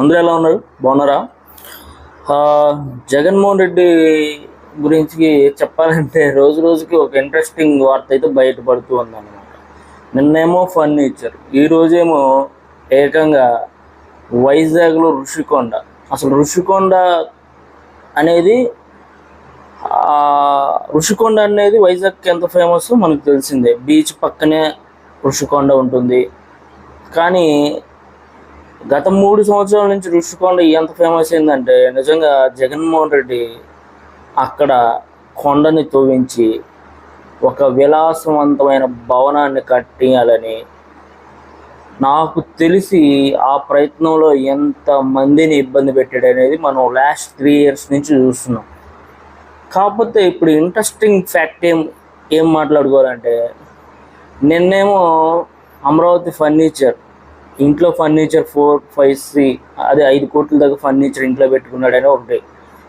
అందరూ ఎలా ఉన్నారు? బాగున్నారా? జగన్మోహన్ రెడ్డి గురించి చెప్పాలంటే రోజు రోజుకి ఒక ఇంట్రెస్టింగ్ వార్త అయితే బయటపడుతూ ఉందన్నమాట. నిన్నేమో ఫర్నిచర్ ఈరోజేమో ఏకంగా వైజాగ్లో ఋషికొండ. అసలు ఋషికొండ అనేది ఋషికొండ అనేది వైజాగ్కి ఎంత ఫేమస్ మనకు తెలిసిందే. బీచ్ పక్కనే ఋషికొండ ఉంటుంది. కానీ గత మూడు సంవత్సరాల నుంచి ఋషికొండ ఎంత ఫేమస్ అయిందంటే నిజంగా జగన్మోహన్ రెడ్డి అక్కడ కొండని తవ్వించి ఒక విలాసవంతమైన భవనాన్ని కట్టియాలని నాకు తెలిసి ఆ ప్రయత్నంలో ఎంత మందిని ఇబ్బంది పెట్టాడు అనేది మనం లాస్ట్ త్రీ ఇయర్స్ నుంచి చూస్తున్నాం. కాకపోతే ఇప్పుడు ఇంట్రెస్టింగ్ ఫ్యాక్ట్ ఏం ఏం మాట్లాడుకోవాలంటే నిన్నేమో అమరావతి ఫర్నిచర్ ఇంట్లో ఫర్నిచర్ ఫోర్ ఫైవ్ సి అదే ఐదు కోట్ల దాకా ఫర్నిచర్ ఇంట్లో పెట్టుకున్నాడని ఒకటి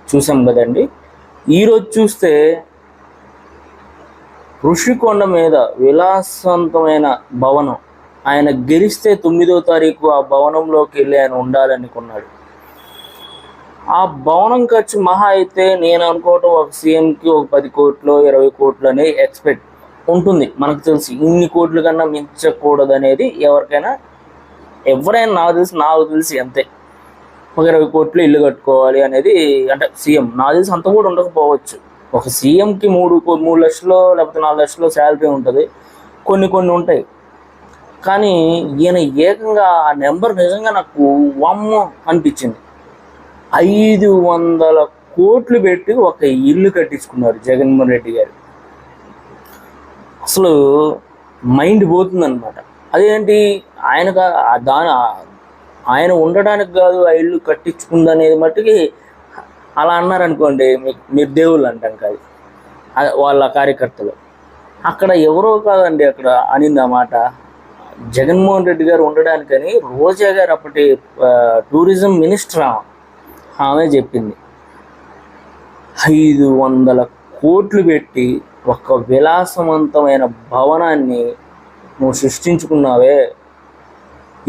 చూసాం కదండి. ఈరోజు చూస్తే ఋషికొండ మీద విలాసవంతమైన భవనం ఆయన గెలిస్తే తొమ్మిదో తారీఖు ఆ భవనంలోకి వెళ్ళి ఆయన ఉండాలనుకున్నాడు. ఆ భవనం ఖర్చు మహా అయితే నేను అనుకోవటం ఒక సీఎంకి ఒక పది కోట్లు ఇరవై కోట్లు అనేది ఎక్స్పెక్ట్ ఉంటుంది. మనకు తెలిసి ఇన్ని కోట్ల కన్నా మించకూడదు అనేది ఎవరికైనా ఎవరైనా నాకు తెలిసి నాకు తెలిసి అంతే. ఒక ఇరవై కోట్లు ఇల్లు కట్టుకోవాలి అనేది అంటే సీఎం నాకు తెలిసి అంత కూడా ఉండకపోవచ్చు. ఒక సీఎంకి మూడు మూడు లక్షలు లేకపోతే నాలుగు లక్షలు శాలరీ ఉంటుంది. కొన్ని కొన్ని ఉంటాయి. కానీ ఈయన ఏకంగా ఆ నెంబర్ నిజంగా నాకు వమ్మ అనిపించింది. ఐదు వందల కోట్లు పెట్టి ఒక ఇల్లు కట్టించుకున్నారు జగన్మోహన్ రెడ్డి గారు. అసలు మైండ్ పోతుందన్నమాట. అదేంటి? ఆయన దాని ఆయన ఉండడానికి కాదు ఆ ఇల్లు కట్టించుకుందనేది మట్టుకి అలా అన్నారనుకోండి మీరు దేవుళ్ళు అంటాం కాదు. వాళ్ళ కార్యకర్తలు. అక్కడ ఎవరో కాదండి అక్కడ అనింది ఆ మాట. జగన్మోహన్ రెడ్డి గారు ఉండడానికని రోజా గారు అప్పటి టూరిజం మినిస్టర్ ఆమె చెప్పింది. ఐదు వందల కోట్లు పెట్టి ఒక విలాసవంతమైన భవనాన్ని నువ్వు సృష్టించుకున్నావే.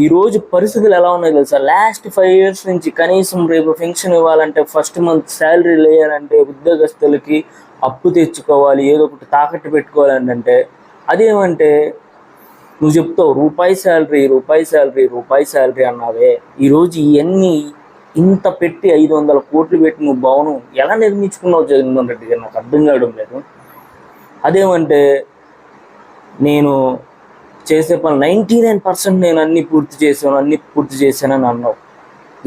ఈరోజు పరిస్థితులు ఎలా ఉన్నాయి తెలుసా? లాస్ట్ ఫైవ్ ఇయర్స్ నుంచి కనీసం రేపు పెన్షన్ ఇవ్వాలంటే ఫస్ట్ మంత్ శాలరీ లేయాలంటే ఉద్యోగస్తులకి అప్పు తెచ్చుకోవాలి ఏదో ఒకటి తాకట్టు పెట్టుకోవాలని అంటే అదేమంటే నువ్వు చెప్తావు రూపాయి శాలరీ రూపాయి శాలరీ రూపాయి శాలరీ అన్నావే. ఈరోజు ఇవన్నీ ఇంత పెట్టి ఐదు వందల కోట్లు పెట్టి నువ్వు భవనం ఎలా నిర్మించుకున్నావు జగన్మోహన్ రెడ్డి గారు? నాకు అర్థం కావడం లేదు. అదేమంటే నేను చేసే పని నైంటీ నైన్ పర్సెంట్ నేను అన్ని పూర్తి చేశాను అన్ని పూర్తి చేశానని అన్నావు.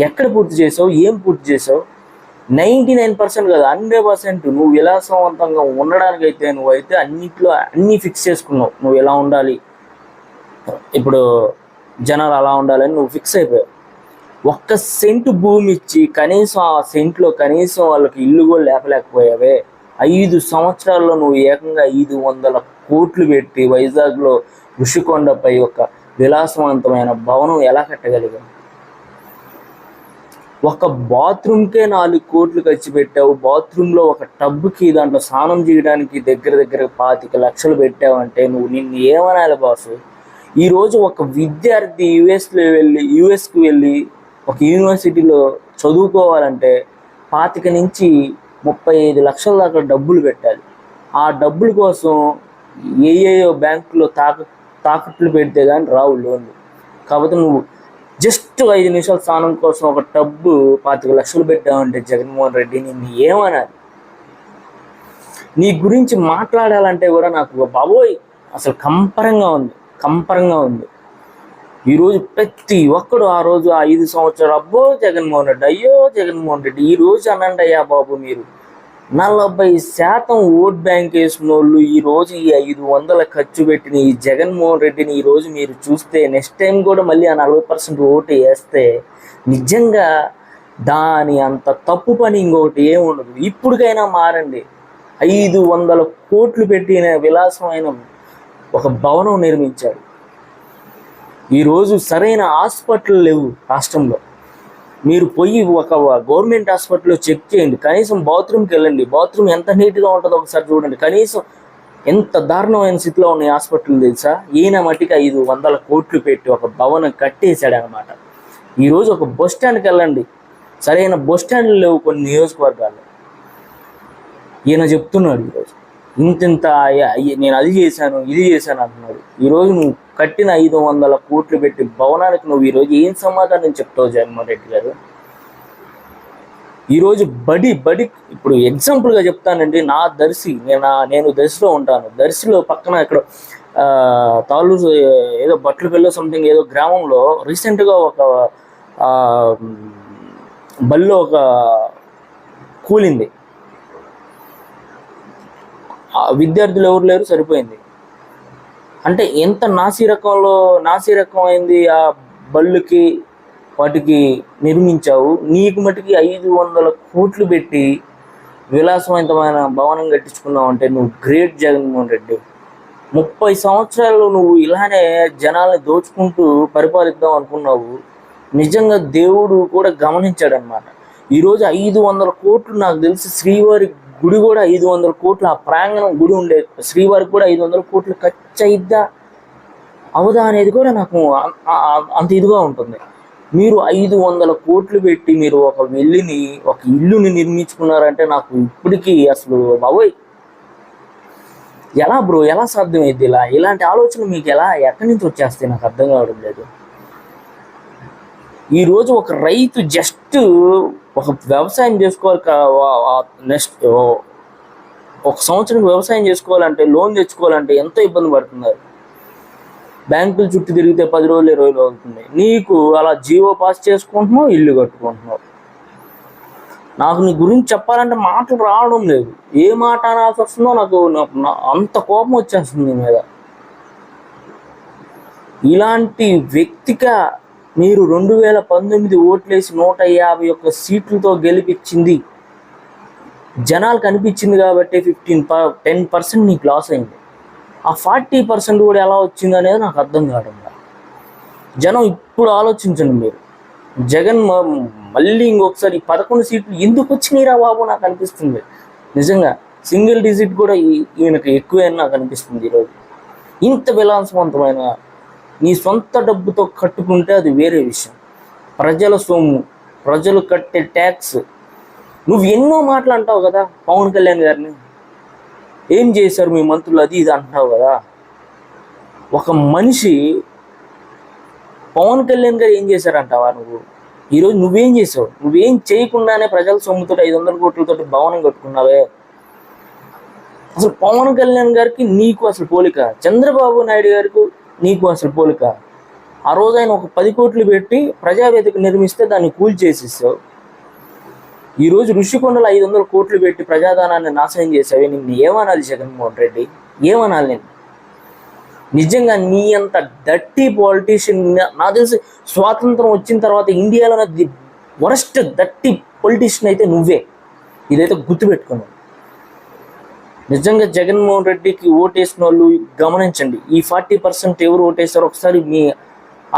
ఎక్కడ పూర్తి చేసావు ఏం పూర్తి చేసావు నైంటీ నైన్ పర్సెంట్ కాదు హండ్రెడ్ పర్సెంట్. నువ్వు విలాసవంతంగా ఉండడానికి అయితే నువ్వు అయితే అన్నిట్లో అన్నీ ఫిక్స్ చేసుకున్నావు. నువ్వు ఎలా ఉండాలి? ఇప్పుడు జనాలు అలా ఉండాలని నువ్వు ఫిక్స్ అయిపోయావు. ఒక్క సెంటు భూమి ఇచ్చి కనీసం ఆ సెంట్లో కనీసం వాళ్ళకి ఇల్లు కూడా లేపలేకపోయావే. ఐదు సంవత్సరాల్లో నువ్వు ఏకంగా ఐదు వందల కోట్లు పెట్టి వైజాగ్లో ఋషికొండపై ఒక విలాసవంతమైన భవనం ఎలా కట్టగలిగా ఒక బాత్రూమ్కే నాలుగు కోట్లు ఖర్చు పెట్టావు. బాత్రూంలో ఒక టబ్కి దాంట్లో స్నానం చేయడానికి దగ్గర దగ్గర పాతిక లక్షలు పెట్టావంటే నువ్వు నిన్ను ఏమనాలి బాసు? ఈరోజు ఒక విద్యార్థి యుఎస్లో వెళ్ళి యుఎస్కి వెళ్ళి ఒక యూనివర్సిటీలో చదువుకోవాలంటే పాతిక నుంచి ముప్పై ఐదు లక్షల దాకా డబ్బులు పెట్టాలి. ఆ డబ్బుల కోసం ఏఏయో బ్యాంకులో తాక తాకట్లు పెడితే కానీ రావు లోన్లు. కాబట్టి నువ్వు జస్ట్ ఐదు నిమిషాల స్నానం కోసం ఒక టబ్బు పాతిక లక్షలు పెట్టావంటే జగన్మోహన్ రెడ్డి నిన్ను ఏమనాలి? నీ గురించి మాట్లాడాలంటే కూడా నాకు బాబోయ్ అసలు కంపరంగా ఉంది కంపరంగా ఉంది. ఈరోజు ప్రతి ఒక్కడు ఆ రోజు ఆ ఐదు సంవత్సరాలు అబ్బో జగన్మోహన్ రెడ్డి అయ్యో జగన్మోహన్ రెడ్డి ఈ రోజు అనండి అయ్యా బాబు మీరు. నలభై శాతం ఓట్ బ్యాంక్ వేసిన వాళ్ళు ఈరోజు ఈ ఐదు వందల ఖర్చు పెట్టిన ఈ జగన్మోహన్ రెడ్డిని ఈరోజు మీరు చూస్తే నెక్స్ట్ టైం కూడా మళ్ళీ ఆ నలభై పర్సెంట్ ఓటు వేస్తే నిజంగా దాని అంత తప్పు పని ఇంకొకటి ఏముండదు ఇప్పటికైనా మారండి. ఐదు వందల కోట్లు పెట్టిన విలాసమైన ఒక భవనం నిర్మించాడు. ఈరోజు సరైన హాస్పిటల్ లేవు రాష్ట్రంలో. మీరు పోయి ఒక గవర్నమెంట్ హాస్పిటల్లో చెక్ చేయండి. కనీసం బాత్రూమ్కి వెళ్ళండి. బాత్రూమ్ ఎంత నీట్గా ఉంటుందో ఒకసారి చూడండి. కనీసం ఎంత దారుణమైన స్థితిలో ఉన్న హాస్పిటల్ తెలుసా? ఈయన మట్టికి ఐదు వందల కోట్లు పెట్టి ఒక భవనం కట్టేశాడు అనమాట ఈరోజు ఒక బస్ స్టాండ్కి వెళ్ళండి. సరైన బస్ స్టాండ్లు లేవు కొన్ని నియోజకవర్గాల్లో. ఈయన చెప్తున్నాడు ఈరోజు ఇంత ఇంత నేను అది చేశాను ఇది చేశాను అంటున్నాడు. ఈరోజు నువ్వు కట్టిన ఐదు వందల కోట్లు పెట్టి భవనానికి నువ్వు ఈరోజు ఏం సమాధానం చెప్తావు జగన్మోహన్ రెడ్డి గారు? ఈరోజు బడి బడి ఇప్పుడు ఎగ్జాంపుల్గా చెప్తానండి నా దర్శి నేను నేను దర్శిలో ఉంటాను. దర్శిలో పక్కన ఇక్కడ ఆ, తాలూరు ఏదో బట్టలు పెళ్ళో సంథింగ్ ఏదో గ్రామంలో రీసెంట్గా ఒక బల్లో ఒక కూలింది. విద్యార్థులు ఎవరు లేరు సరిపోయింది. అంటే ఎంత నాసి రకంలో నాసి రకం అయింది ఆ బళ్ళుకి వాటికి నిర్మించావు? నీకు మటుకి ఐదు వందల కోట్లు పెట్టి విలాసవంతమైన భవనం కట్టించుకున్నావు అంటే నువ్వు గ్రేట్ జగన్మోహన్ రెడ్డి. ముప్పై సంవత్సరాలు నువ్వు ఇలానే జనాల్ని దోచుకుంటూ పరిపాలిద్దాం అనుకున్నావు. నిజంగా దేవుడు కూడా గమనించాడనమాట ఈరోజు ఐదు వందల కోట్లు నాకు తెలిసి శ్రీవారి గుడి కూడా ఐదు వందల కోట్లు ఆ ప్రాంగణం గుడి ఉండే శ్రీవారికి కూడా ఐదు వందల కోట్లు ఖర్చు అయిద్దా అవదా అనేది కూడా నాకు అంత ఇదిగా ఉంటుంది. మీరు ఐదు వందల కోట్లు పెట్టి మీరు ఒక వెళ్ళిని ఒక ఇల్లుని నిర్మించుకున్నారంటే నాకు ఇప్పటికీ అసలు బాబోయ్! ఎలా బ్రో ఎలా సాధ్యమైంది ఇలా? ఇలాంటి ఆలోచన మీకు ఎలా ఎక్కడి నుంచి వచ్చేస్తాయి? నాకు అర్థం కావడం లేదు. ఈరోజు ఒక రైతు జస్ట్ ఒక వ్యవసాయం చేసుకోవాలి నెక్స్ట్ ఒక సంవత్సరం వ్యవసాయం చేసుకోవాలంటే లోన్ తెచ్చుకోవాలంటే ఎంతో ఇబ్బంది పడుతున్నారు. బ్యాంకులు చుట్టూ తిరిగితే పది రోజులు ఇరవై రోజులు అవుతుంది నీకు అలా జీవో పాస్ చేసుకుంటున్నావు ఇల్లు కట్టుకుంటున్నావు. నాకు నీ గురించి చెప్పాలంటే మాటలు రావడం లేదు. ఏ మాట అనాల్సి వస్తుందో నాకు నాకు- అంత కోపం వచ్చేస్తుంది నీ మీద. ఇలాంటి వ్యక్తిగా మీరు రెండు వేల పంతొమ్మిది ఓట్లేసి నూట యాభై ఒక్క సీట్లతో గెలిపించింది. జనాలు కనిపించింది కాబట్టి ఫిఫ్టీన్ పర్ టెన్ పర్సెంట్ నీకు లాస్ అయింది. ఆ ఫార్టీ పర్సెంట్ కూడా ఎలా వచ్చింది అనేది నాకు అర్థం కావడం జనం ఇప్పుడు ఆలోచించండి మీరు. జగన్ మ- మళ్ళీ ఇంకొకసారి పదకొండు సీట్లు ఎందుకు వచ్చినాయిరా బాబు నాకు అనిపిస్తుంది. నిజంగా సింగిల్ డిజిట్ కూడా ఈయనకు ఎక్కువే అని నాకు అనిపిస్తుంది ఈరోజు. ఇంత విలాసవంతమైన నీ సొంత డబ్బుతో కట్టుకుంటే అది వేరే విషయం. ప్రజల సొమ్ము ప్రజలు కట్టే ట్యాక్స్. నువ్వు ఎన్నో మాటలు అంటావు కదా పవన్ కళ్యాణ్ గారిని. ఏం చేశారు మీ మంత్రులు అది ఇది అంటున్నావు కదా. ఒక మనిషి పవన్ కళ్యాణ్ గారు ఏం చేశారంటావా నువ్వు? ఈరోజు నువ్వేం చేసావు నువ్వేం చేయకుండానే ప్రజల సొమ్ముతో ఐదు వందల కోట్లతో భవనం కట్టుకున్నావే. అసలు పవన్ కళ్యాణ్ గారికి నీకు అసలు పోలిక? చంద్రబాబు నాయుడు గారికి నీకు అసలు పోలిక ఆ రోజు ఆయన ఒక పది కోట్లు పెట్టి ప్రజావేదిక నిర్మిస్తే దాన్ని కూల్ చేసేసావు. ఈరోజు ఋషికొండలు ఐదు వందల కోట్లు పెట్టి ప్రజాదానాన్ని నాశనం చేసావే. నిన్ను ఏమనాలి జగన్మోహన్ రెడ్డి? ఏమనాలి నేను నిజంగా నీ అంత డట్టి పాలిటీషియన్ నా తెలిసి స్వాతంత్రం వచ్చిన తర్వాత ఇండియాలో ది వరస్ట్ దట్టి పొలిటీషియన్ అయితే నువ్వే. ఇదైతే గుర్తుపెట్టుకున్నావు నిజంగా జగన్మోహన్ రెడ్డికి ఓటేసిన వాళ్ళు గమనించండి. ఈ ఫార్టీ పర్సెంట్ ఎవరు ఓటేస్తారో ఒకసారి మీ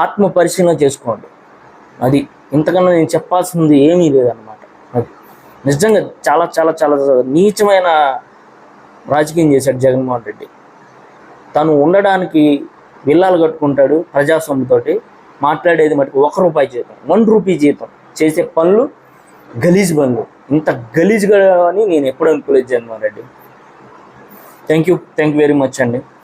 ఆత్మ పరిశీలన చేసుకోండి. అది ఇంతకన్నా నేను చెప్పాల్సింది ఏమీ లేదన్నమాట. అది నిజంగా చాలా చాలా చాలా నీచమైన రాజకీయం చేశాడు జగన్మోహన్ రెడ్డి. తను ఉండడానికి విల్లాలు కట్టుకుంటాడు ప్రజాస్వామ్యతోటి మాట్లాడేది మటుకు ఒక రూపాయి జీతం వన్ రూపీ జీతం చేసే పనులు గలీజ్ పనులు ఇంత గలీజ్గా అని నేను ఎప్పుడు అనుకోలేదు Jaganmohan Reddy. thank you thank you very much అండి